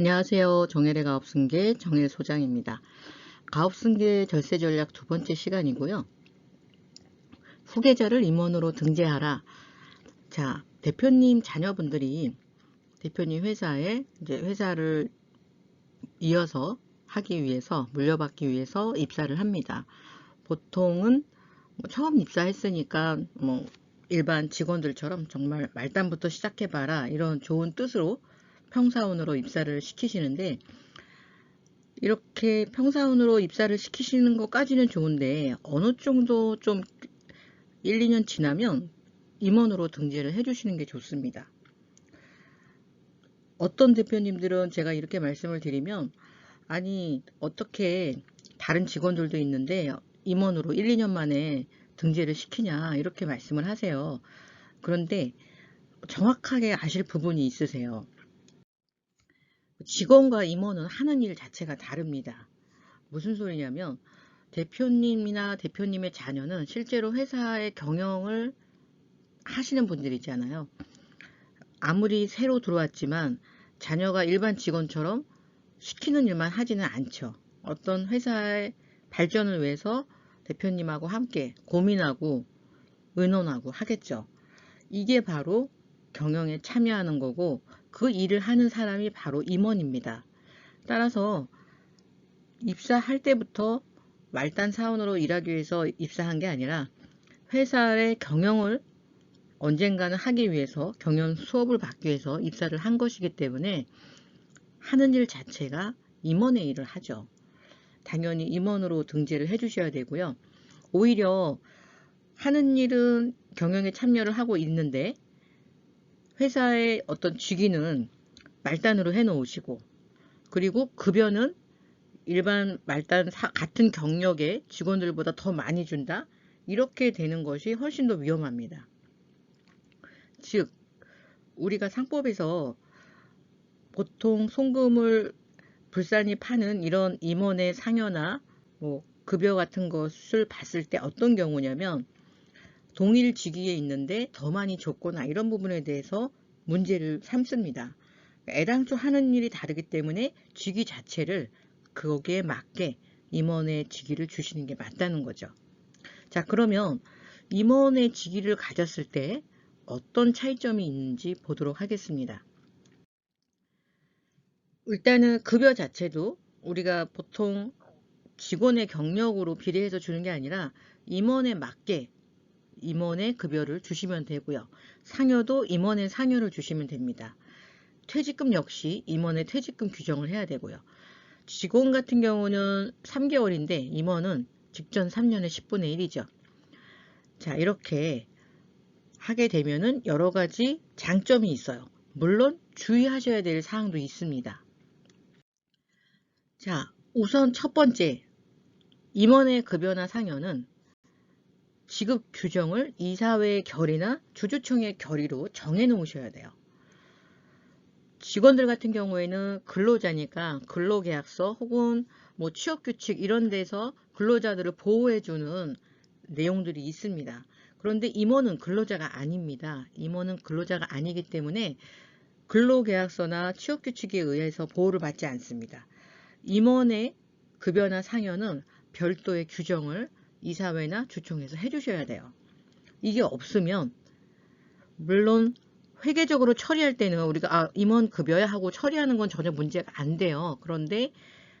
안녕하세요. 정혜의 가업승계 정혜 소장입니다. 가업승계 절세 전략 두 번째 시간이고요. 후계자를 임원으로 등재하라. 자, 대표님 자녀분들이 대표님 회사에 이제 회사를 이어서 하기 위해서 물려받기 위해서 입사를 합니다. 보통은 뭐 처음 입사했으니까 뭐 일반 직원들처럼 정말 말단부터 시작해봐라 이런 좋은 뜻으로 평사원으로 입사를 시키시는데 이렇게 평사원으로 입사를 시키시는 것까지는 좋은데 어느 정도 좀 1, 2년 지나면 임원으로 등재를 해주시는 게 좋습니다. 어떤 대표님들은 제가 이렇게 말씀을 드리면 아니 어떻게 다른 직원들도 있는데 임원으로 1, 2년 만에 등재를 시키냐 이렇게 말씀을 하세요. 그런데 정확하게 아실 부분이 있으세요. 직원과 임원은 하는 일 자체가 다릅니다. 무슨 소리냐면 대표님이나 대표님의 자녀는 실제로 회사의 경영을 하시는 분들이잖아요. 아무리 새로 들어왔지만 자녀가 일반 직원처럼 시키는 일만 하지는 않죠. 어떤 회사의 발전을 위해서 대표님하고 함께 고민하고 의논하고 하겠죠. 이게 바로 경영에 참여하는 거고 그 일을 하는 사람이 바로 임원입니다. 따라서 입사할 때부터 말단 사원으로 일하기 위해서 입사한 게 아니라 회사의 경영을 언젠가는 하기 위해서 경영 수업을 받기 위해서 입사를 한 것이기 때문에 하는 일 자체가 임원의 일을 하죠. 당연히 임원으로 등재를 해 주셔야 되고요. 오히려 하는 일은 경영에 참여를 하고 있는데 회사의 어떤 직위는 말단으로 해 놓으시고 그리고 급여는 일반 말단 사, 같은 경력의 직원들보다 더 많이 준다 이렇게 되는 것이 훨씬 더 위험합니다. 즉 우리가 상법에서 보통 송금을 불산이 파는 이런 임원의 상여나 뭐 급여 같은 것을 봤을 때 어떤 경우냐면 동일 직위에 있는데 더 많이 줬거나 이런 부분에 대해서 문제를 삼습니다. 애당초 하는 일이 다르기 때문에 직위 자체를 거기에 맞게 임원의 직위를 주시는 게 맞다는 거죠. 자 그러면 임원의 직위를 가졌을 때 어떤 차이점이 있는지 보도록 하겠습니다. 일단은 급여 자체도 우리가 보통 직원의 경력으로 비례해서 주는 게 아니라 임원에 맞게 임원의 급여를 주시면 되고요. 상여도 임원의 상여를 주시면 됩니다. 퇴직금 역시 임원의 퇴직금 규정을 해야 되고요. 직원 같은 경우는 3개월인데 임원은 직전 3년의 10분의 1이죠. 자 이렇게 하게 되면은 여러 가지 장점이 있어요. 물론 주의하셔야 될 사항도 있습니다. 자 우선 첫 번째 임원의 급여나 상여는 지급 규정을 이사회의 결의나 주주총회 결의로 정해 놓으셔야 돼요. 직원들 같은 경우에는 근로자니까 근로계약서 혹은 뭐 취업규칙 이런 데서 근로자들을 보호해주는 내용들이 있습니다. 그런데 임원은 근로자가 아닙니다. 임원은 근로자가 아니기 때문에 근로계약서나 취업규칙에 의해서 보호를 받지 않습니다. 임원의 급여나 상여는 별도의 규정을 이사회나 주총에서 해주셔야 돼요. 이게 없으면 물론 회계적으로 처리할 때는 우리가 아, 임원 급여야 하고 처리하는 건 전혀 문제가 안 돼요. 그런데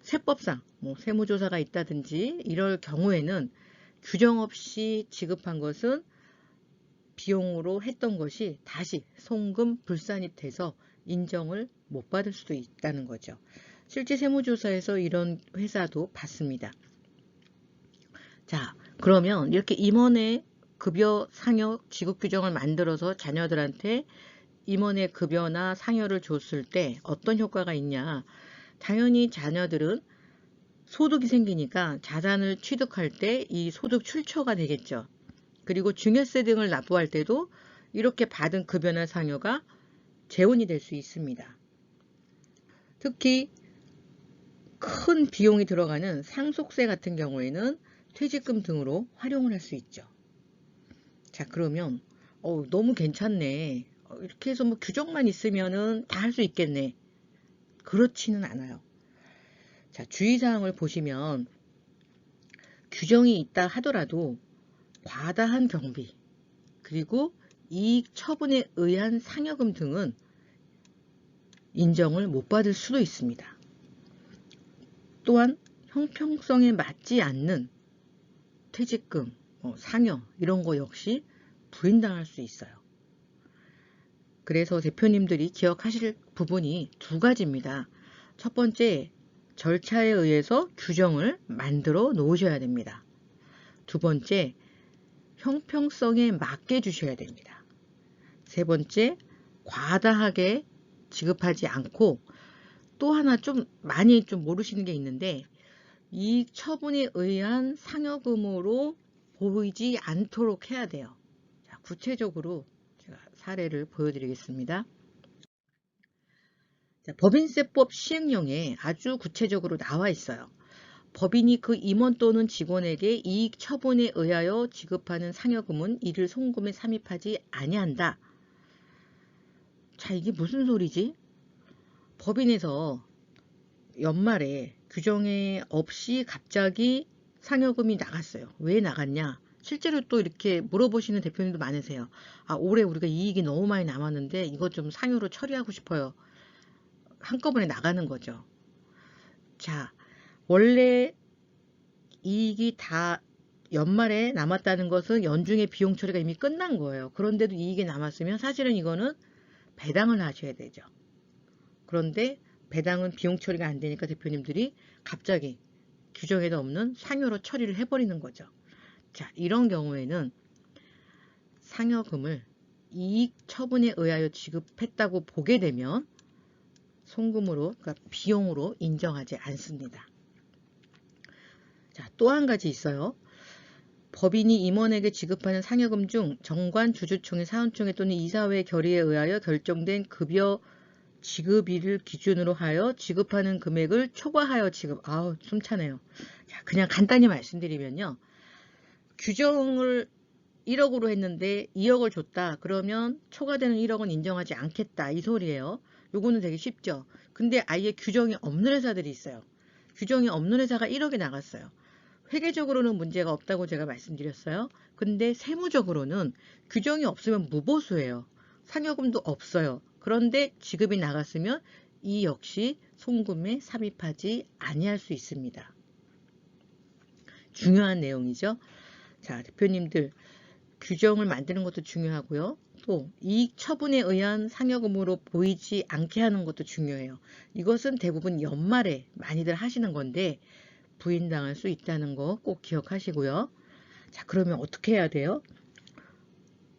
세법상 뭐 세무조사가 있다든지 이럴 경우에는 규정 없이 지급한 것은 비용으로 했던 것이 다시 송금 불산이 돼서 인정을 못 받을 수도 있다는 거죠. 실제 세무조사에서 이런 회사도 봤습니다. 자, 그러면 이렇게 임원의 급여 상여 지급 규정을 만들어서 자녀들한테 임원의 급여나 상여를 줬을 때 어떤 효과가 있냐. 당연히 자녀들은 소득이 생기니까 자산을 취득할 때 이 소득 출처가 되겠죠. 그리고 증여세 등을 납부할 때도 이렇게 받은 급여나 상여가 재원이 될 수 있습니다. 특히 큰 비용이 들어가는 상속세 같은 경우에는 퇴직금 등으로 활용을 할 수 있죠. 자 그러면 어, 너무 괜찮네. 어, 이렇게 해서 뭐 규정만 있으면은 다 할 수 있겠네. 그렇지는 않아요. 자, 주의사항을 보시면 규정이 있다 하더라도 과다한 경비 그리고 이익 처분에 의한 상여금 등은 인정을 못 받을 수도 있습니다. 또한 형평성에 맞지 않는 퇴직금, 뭐 상여 이런 거 역시 부인당할 수 있어요. 그래서 대표님들이 기억하실 부분이 두 가지입니다. 첫 번째, 절차에 의해서 규정을 만들어 놓으셔야 됩니다. 두 번째, 형평성에 맞게 주셔야 됩니다. 세 번째, 과다하게 지급하지 않고 또 하나 좀 많이 좀 모르시는 게 있는데 이익 처분에 의한 상여 금으로 보이지 않도록 해야 돼요. 자, 구체적으로 제가 사례를 보여드리겠습니다. 자, 법인세법 시행령에 아주 구체적으로 나와 있어요. 법인이 그 임원 또는 직원에게 이익 처분에 의하여 지급하는 상여금은 이를 송금에 삼입하지 아니한다. 자, 이게 무슨 소리지? 법인에서 연말에 규정에 없이 갑자기 상여금이 나갔어요. 왜 나갔냐? 실제로 또 이렇게 물어보시는 대표님도 많으세요. 아, 올해 우리가 이익이 너무 많이 남았는데 이것 좀 상여로 처리하고 싶어요. 한꺼번에 나가는 거죠. 자, 원래 이익이 다 연말에 남았다는 것은 연중의 비용 처리가 이미 끝난 거예요. 그런데도 이익이 남았으면 사실은 이거는 배당을 하셔야 되죠. 그런데 배당은 비용 처리가 안 되니까 대표님들이 갑자기 규정에도 없는 상여로 처리를 해버리는 거죠. 자, 이런 경우에는 상여금을 이익 처분에 의하여 지급했다고 보게 되면 송금으로, 그러니까 비용으로 인정하지 않습니다. 자, 또 한 가지 있어요. 법인이 임원에게 지급하는 상여금 중 정관 주주총회 사원총회 또는 이사회 결의에 의하여 결정된 급여 지급일을 기준으로 하여 지급하는 금액을 초과하여 지급. 아우 숨차네요. 자, 그냥 간단히 말씀드리면요. 규정을 1억으로 했는데 2억을 줬다. 그러면 초과되는 1억은 인정하지 않겠다. 이 소리예요. 요거는 되게 쉽죠. 근데 아예 규정이 없는 회사들이 있어요. 규정이 없는 회사가 1억이 나갔어요. 회계적으로는 문제가 없다고 제가 말씀드렸어요. 근데 세무적으로는 규정이 없으면 무보수예요. 상여금도 없어요. 그런데 지급이 나갔으면 이 역시 송금에 삽입하지 아니할 수 있습니다. 중요한 내용이죠. 자, 대표님들 규정을 만드는 것도 중요하고요. 또 이익 처분에 의한 상여금으로 보이지 않게 하는 것도 중요해요. 이것은 대부분 연말에 많이들 하시는 건데 부인당할 수 있다는 거 꼭 기억하시고요. 자, 그러면 어떻게 해야 돼요?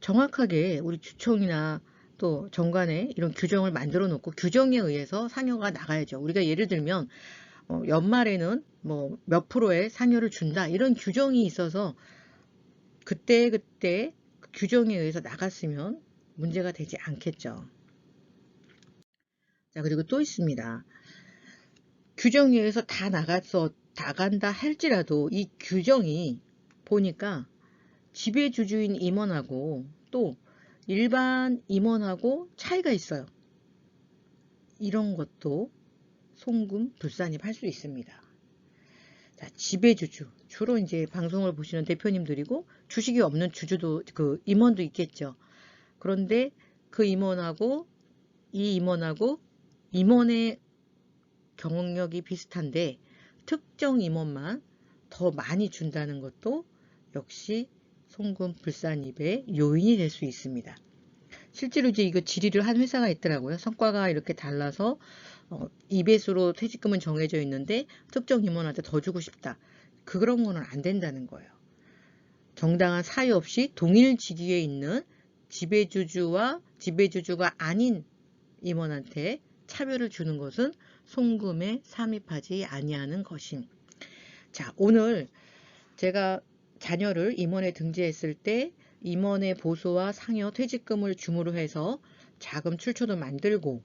정확하게 우리 주총이나 또 정관에 이런 규정을 만들어 놓고 규정에 의해서 상여가 나가야죠. 우리가 예를 들면 어, 연말에는 뭐 몇 프로의 상여를 준다 이런 규정이 있어서 그때 그때 그 규정에 의해서 나갔으면 문제가 되지 않겠죠. 자 그리고 또 있습니다. 규정에 의해서 다 나갔어 나간다 할지라도 이 규정이 보니까 지배주주인 임원하고 또 일반 임원하고 차이가 있어요. 이런 것도 송금 불산입 할 수 있습니다. 자, 지배주주. 주로 이제 방송을 보시는 대표님들이고 주식이 없는 주주도 그 임원도 있겠죠. 그런데 그 임원하고 이 임원하고 임원의 경력이 비슷한데 특정 임원만 더 많이 준다는 것도 역시 송금 불산입의 요인이 될 수 있습니다. 실제로 이제 이거 질의를 한 회사가 있더라고요. 성과가 이렇게 달라서 어, 2배수로 퇴직금은 정해져 있는데 특정 임원한테 더 주고 싶다. 그런 거는 안 된다는 거예요. 정당한 사유 없이 동일 직위에 있는 지배주주와 지배주주가 아닌 임원한테 차별을 주는 것은 송금에 삼입하지 아니하는 것임. 자, 오늘 제가 자녀를 임원에 등재했을 때 임원의 보수와 상여 퇴직금을 주무로 해서 자금 출처도 만들고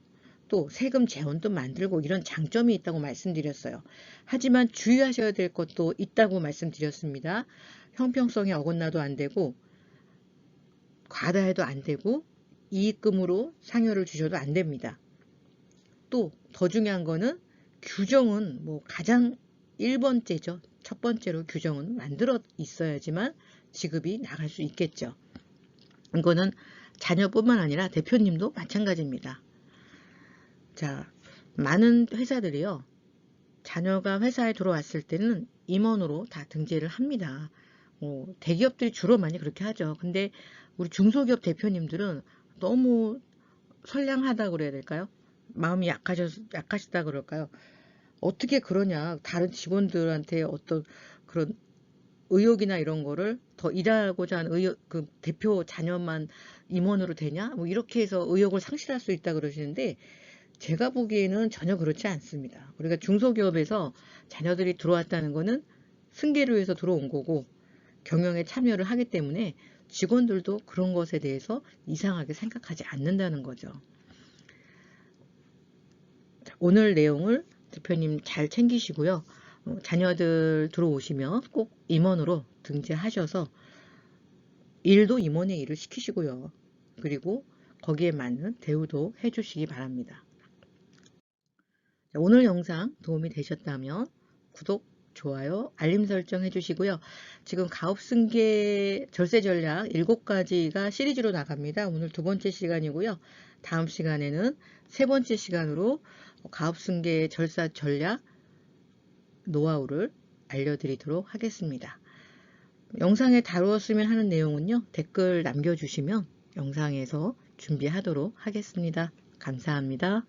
또 세금 재원도 만들고 이런 장점이 있다고 말씀드렸어요. 하지만 주의하셔야 될 것도 있다고 말씀드렸습니다. 형평성에 어긋나도 안 되고 과다해도 안 되고 이익금으로 상여를 주셔도 안 됩니다. 또 더 중요한 거는 규정은 뭐 가장 1번째죠. 첫 번째로 규정은 만들어 있어야지만 지급이 나갈 수 있겠죠. 이거는 자녀뿐만 아니라 대표님도 마찬가지입니다. 자, 많은 회사들이요. 자녀가 회사에 들어왔을 때는 임원으로 다 등재를 합니다. 뭐 대기업들이 주로 많이 그렇게 하죠. 근데 우리 중소기업 대표님들은 너무 선량하다 그래야 될까요? 마음이 약하셔, 약하시다 그럴까요? 어떻게 그러냐. 다른 직원들한테 어떤 그런 의욕이나 이런 거를 더 일하고자 하는 의욕, 그 대표 자녀만 임원으로 되냐? 뭐 이렇게 해서 의욕을 상실할 수 있다 그러시는데 제가 보기에는 전혀 그렇지 않습니다. 우리가 중소기업에서 자녀들이 들어왔다는 거는 승계를 위해서 들어온 거고 경영에 참여를 하기 때문에 직원들도 그런 것에 대해서 이상하게 생각하지 않는다는 거죠. 자, 오늘 내용을 대표님 잘 챙기시고요. 어, 자녀들 들어오시면 꼭 임원으로 등재하셔서 일도 임원의 일을 시키시고요. 그리고 거기에 맞는 대우도 해주시기 바랍니다. 자, 오늘 영상 도움이 되셨다면 구독, 좋아요, 알림 설정 해주시고요. 지금 가업승계 절세 전략 7가지가 시리즈로 나갑니다. 오늘 두 번째 시간이고요. 다음 시간에는 세 번째 시간으로 가업승계 절사 전략 노하우를 알려드리도록 하겠습니다. 영상에 다루었으면 하는 내용은요. 댓글 남겨주시면 영상에서 준비하도록 하겠습니다. 감사합니다.